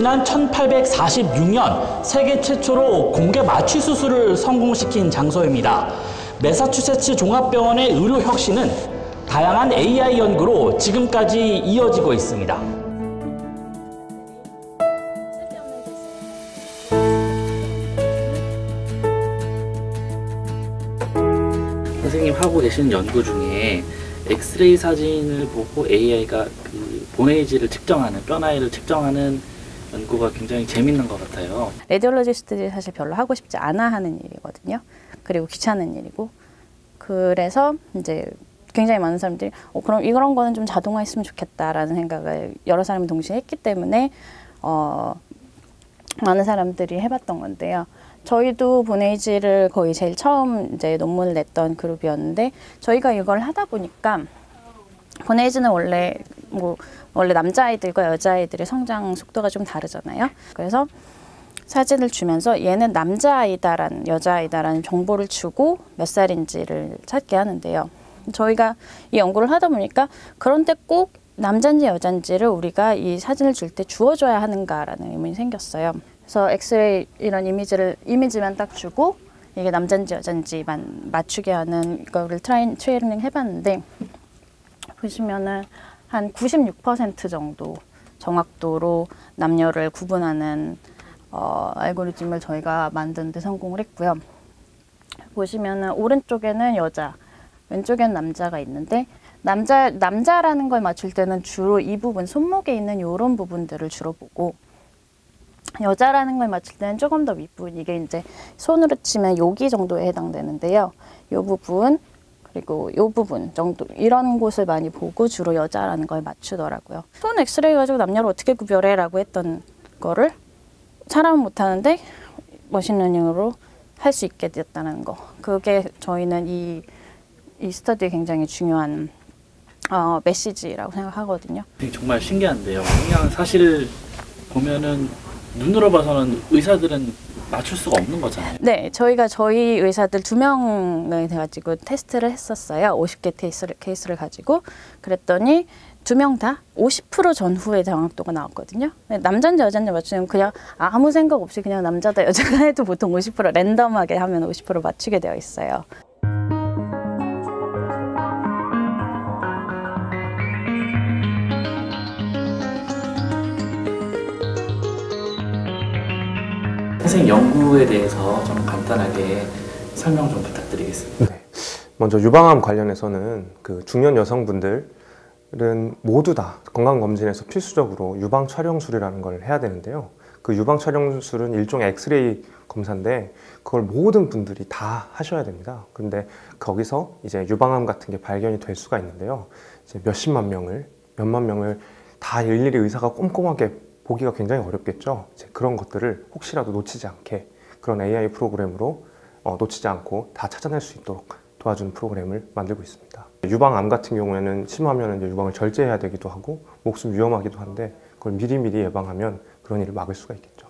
지난 1846년 세계 최초로 공개 마취 수술을 성공시킨 장소입니다. 매사추세츠 종합병원의 의료 혁신은 다양한 AI 연구로 지금까지 이어지고 있습니다. 선생님 하고 계신 연구 중에 엑스레이 사진을 보고 AI가 그 본에이지를 측정하는 뼈 나이를 측정하는 연구가 굉장히 재밌는 것 같아요. 레디올로지스트들이 사실 별로 하고 싶지 않아 하는 일이거든요. 그리고 귀찮은 일이고. 그래서 이제 굉장히 많은 사람들이 어, 그럼 이런 거는 좀 자동화했으면 좋겠다라는 생각을 여러 사람이 동시에 했기 때문에 어, 많은 사람들이 해봤던 건데요. 저희도 본에이지를 거의 제일 처음 이제 논문을 냈던 그룹이었는데 저희가 이걸 하다 보니까 본에이지는 원래 뭐 원래 남자아이들과 여자아이들의 성장 속도가 좀 다르잖아요. 그래서 사진을 주면서 얘는 남자아이다라는 여자아이다라는 정보를 주고 몇 살인지를 찾게 하는데요. 저희가 이 연구를 하다 보니까 그런데 꼭 남자인지 여자인지를 우리가 이 사진을 줄 때 주어줘야 하는가라는 의문이 생겼어요. 그래서 엑스레이 이런 이미지를 이미지만 딱 주고 이게 남자인지 여자인지만 맞추게 하는 거를 트레이닝 해봤는데 보시면은 한 96% 정도 정확도로 남녀를 구분하는 어, 알고리즘을 저희가 만드는 데 성공을 했고요. 보시면은 오른쪽에는 여자, 왼쪽에는 남자가 있는데 남자 남자라는 걸 맞출 때는 주로 이 부분 손목에 있는 이런 부분들을 주로 보고 여자라는 걸 맞출 때는 조금 더 윗부분 이게 이제 손으로 치면 여기 정도에 해당되는데요. 이 부분 그리고 이 부분 정도 이런 곳을 많이 보고 주로 여자라는 걸 맞추더라고요. 손 엑스레이 가지고 남녀를 어떻게 구별해 라고 했던 거를 사람은 못하는데 머신러닝으로 할수 있게 됐다는 거. 그게 저희는 이, 이 스터디에 굉장히 중요한 어, 메시지라고 생각하거든요. 정말 신기한데요. 그냥 사실 보면은 눈으로 봐서는 의사들은 맞출 수가 없는 거잖아요. 네, 저희가 저희 의사들 두 명을 돼가지고 테스트를 했었어요. 50개 케이스를, 케이스를 가지고 그랬더니 두 명 다 50% 전후의 정확도가 나왔거든요. 남자인지 여자인지 맞추면 그냥 아무 생각 없이 그냥 남자다 여자다 해도 보통 50% 랜덤하게 하면 50% 맞추게 되어 있어요. 선생님 연구에 대해서 좀 간단하게 설명 좀 부탁드리겠습니다. 네. 먼저 유방암 관련해서는 그 중년 여성분들은 모두 다 건강검진에서 필수적으로 유방 촬영술이라는 걸 해야 되는데요. 그 유방 촬영술은 일종의 엑스레이 검사인데 그걸 모든 분들이 다 하셔야 됩니다. 그런데 거기서 이제 유방암 같은 게 발견이 될 수가 있는데요. 이제 몇십만 명을 몇만 명을 다 일일이 의사가 꼼꼼하게 보기가 굉장히 어렵겠죠. 그런 것들을 혹시라도 놓치지 않게 그런 AI 프로그램으로 어, 놓치지 않고 다 찾아낼 수 있도록 도와주는 프로그램을 만들고 있습니다. 유방암 같은 경우에는 심하면 이제 유방을 절제해야 되기도 하고 목숨 위험하기도 한데 그걸 미리미리 예방하면 그런 일을 막을 수가 있겠죠.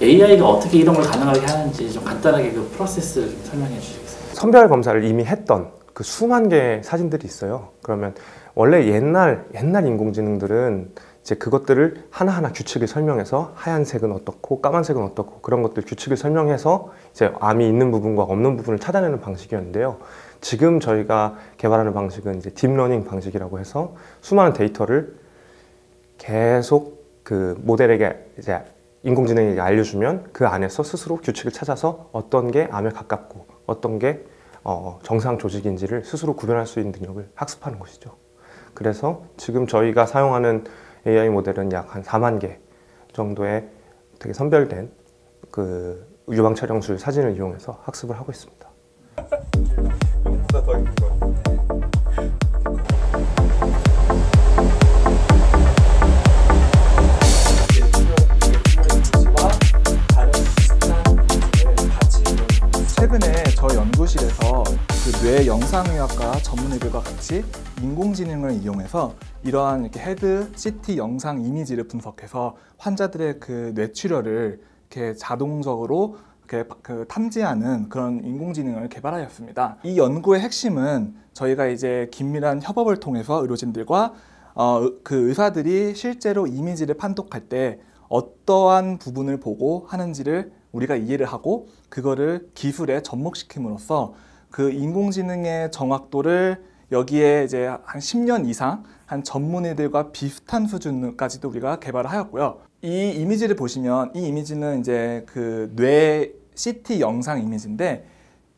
AI가 어떻게 이런 걸 가능하게 하는지 좀 간단하게 그 프로세스를 좀 설명해 주시겠어요? 선별 검사를 이미 했던 그 수만 개의 사진들이 있어요. 그러면 원래 옛날 옛날 인공지능들은 이제 그것들을 하나하나 규칙을 설명해서 하얀색은 어떻고 까만색은 어떻고 그런 것들 규칙을 설명해서 이제 암이 있는 부분과 없는 부분을 찾아내는 방식이었는데요. 지금 저희가 개발하는 방식은 이제 딥러닝 방식이라고 해서 수많은 데이터를 계속 그 모델에게 이제 인공지능에게 알려주면 그 안에서 스스로 규칙을 찾아서 어떤 게 암에 가깝고 어떤 게 어, 정상 조직인지를 스스로 구별할 수 있는 능력을 학습하는 것이죠. 그래서 지금 저희가 사용하는 AI 모델은 약 한 4만 개 정도의 되게 선별된 그 유방 촬영술 사진을 이용해서 학습을 하고 있습니다. 최근에 저희 연구실에서 그 뇌 영상의학과 전문의들과 같이 인공지능을 이용해서 이러한 이렇게 헤드, CT 영상 이미지를 분석해서 환자들의 그 뇌출혈을 이렇게 자동적으로 이렇게 그 탐지하는 그런 인공지능을 개발하였습니다. 이 연구의 핵심은 저희가 이제 긴밀한 협업을 통해서 의료진들과 어, 그 의사들이 실제로 이미지를 판독할 때 어떠한 부분을 보고 하는지를 우리가 이해를 하고 그거를 기술에 접목시킴으로써 그 인공지능의 정확도를 여기에 이제 한 10년 이상 한 전문의들과 비슷한 수준까지도 우리가 개발을 하였고요. 이 이미지를 보시면 이 이미지는 이제 그 뇌 CT 영상 이미지인데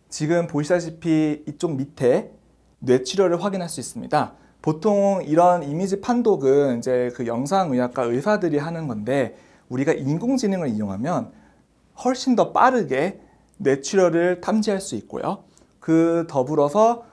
지금 보시다시피 이쪽 밑에 뇌치료를 확인할 수 있습니다. 보통 이런 이미지 판독은 이제 그 영상의학과 의사들이 하는 건데 우리가 인공지능을 이용하면 훨씬 더 빠르게 뇌출혈을 탐지할 수 있고요. 그 더불어서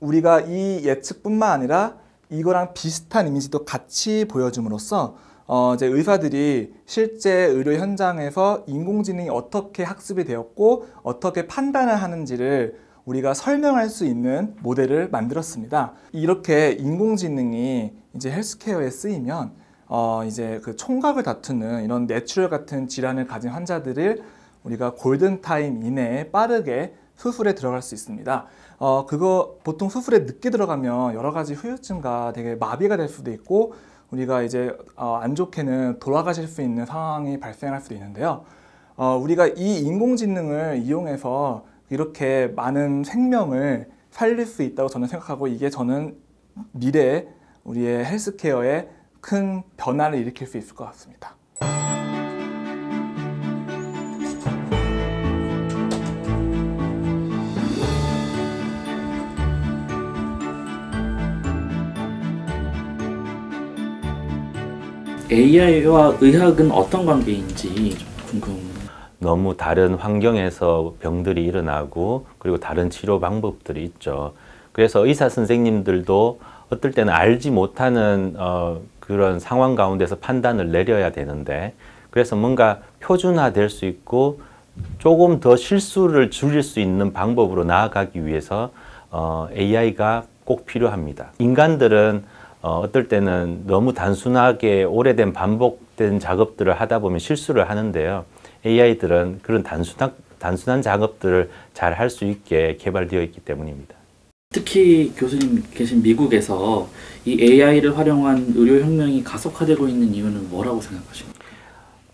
우리가 이 예측뿐만 아니라 이거랑 비슷한 이미지도 같이 보여줌으로써 어 이제 의사들이 실제 의료 현장에서 인공지능이 어떻게 학습이 되었고 어떻게 판단을 하는지를 우리가 설명할 수 있는 모델을 만들었습니다. 이렇게 인공지능이 이제 헬스케어에 쓰이면 어 이제 그 총각을 다투는 이런 뇌출혈 같은 질환을 가진 환자들을 우리가 골든 타임 이내에 빠르게 수술에 들어갈 수 있습니다. 어 그거 보통 수술에 늦게 들어가면 여러 가지 후유증과 되게 마비가 될 수도 있고 우리가 이제 어, 안 좋게는 돌아가실 수 있는 상황이 발생할 수도 있는데요. 어, 우리가 이 인공지능을 이용해서 이렇게 많은 생명을 살릴 수 있다고 저는 생각하고 이게 저는 미래에 우리의 헬스케어에 큰 변화를 일으킬 수 있을 것 같습니다. AI와 의학은 어떤 관계인지 좀 궁금. 너무 다른 환경에서 병들이 일어나고 그리고 다른 치료 방법들이 있죠. 그래서 의사 선생님들도 어떨 때는 알지 못하는 어, 그런 상황 가운데서 판단을 내려야 되는데 그래서 뭔가 표준화될 수 있고 조금 더 실수를 줄일 수 있는 방법으로 나아가기 위해서 어, AI가 꼭 필요합니다. 인간들은 어, 어떨 때는 너무 단순하게 오래된 반복된 작업들을 하다 보면 실수를 하는데요. AI들은 그런 단순한, 단순한 작업들을 잘 할 수 있게 개발되어 있기 때문입니다. 특히 교수님 계신 미국에서 이 AI를 활용한 의료 혁명이 가속화되고 있는 이유는 뭐라고 생각하십니까?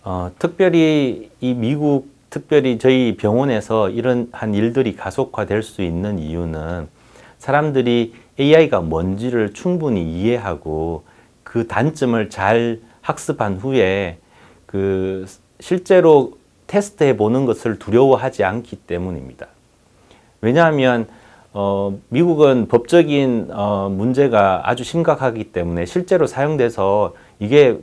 어, 특별히 이 미국, 특별히 저희 병원에서 이런 한 일들이 가속화될 수 있는 이유는 사람들이 AI가 뭔지를 충분히 이해하고 그 단점을 잘 학습한 후에 그 실제로 테스트해 보는 것을 두려워하지 않기 때문입니다. 왜냐하면 어, 미국은 법적인 어, 문제가 아주 심각하기 때문에 실제로 사용돼서 이게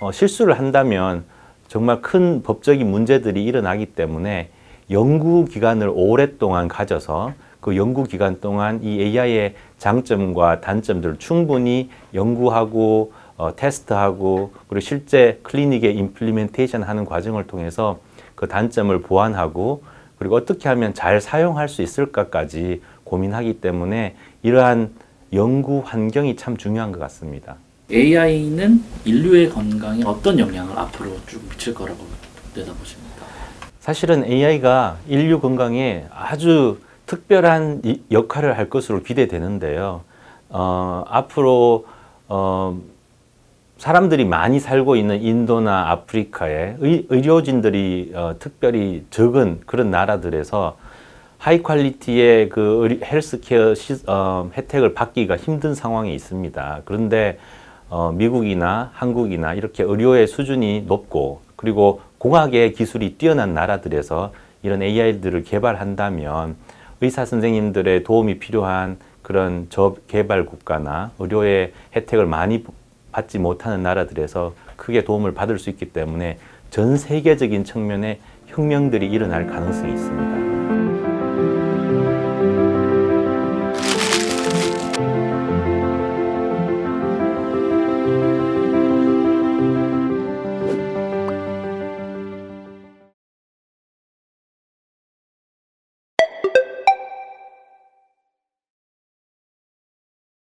어, 실수를 한다면 정말 큰 법적인 문제들이 일어나기 때문에 연구 기간을 오랫동안 가져서 그 연구 기간 동안 이 AI의 장점과 단점들을 충분히 연구하고 어, 테스트하고 그리고 실제 클리닉에 임플리멘테이션 하는 과정을 통해서 그 단점을 보완하고 그리고 어떻게 하면 잘 사용할 수 있을까까지 고민하기 때문에 이러한 연구 환경이 참 중요한 것 같습니다. AI는 인류의 건강에 어떤 영향을 앞으로 쭉 미칠 거라고 내다보십니까? 사실은 AI가 인류 건강에 아주 특별한 역할을 할 것으로 기대되는데요. 어, 앞으로 어, 사람들이 많이 살고 있는 인도나 아프리카에 의, 료진들이 어, 특별히 적은 그런 나라들에서 하이 퀄리티의 그 헬스케어 시, 어, 혜택을 받기가 힘든 상황에 있습니다. 그런데 어, 미국이나 한국이나 이렇게 의료의 수준이 높고 그리고 공학의 기술이 뛰어난 나라들에서 이런 AI들을 개발한다면 의사 선생님들의 도움이 필요한 그런 저개발 국가나 의료의 혜택을 많이 받지 못하는 나라들에서 크게 도움을 받을 수 있기 때문에 전 세계적인 측면에 혁명들이 일어날 가능성이 있습니다.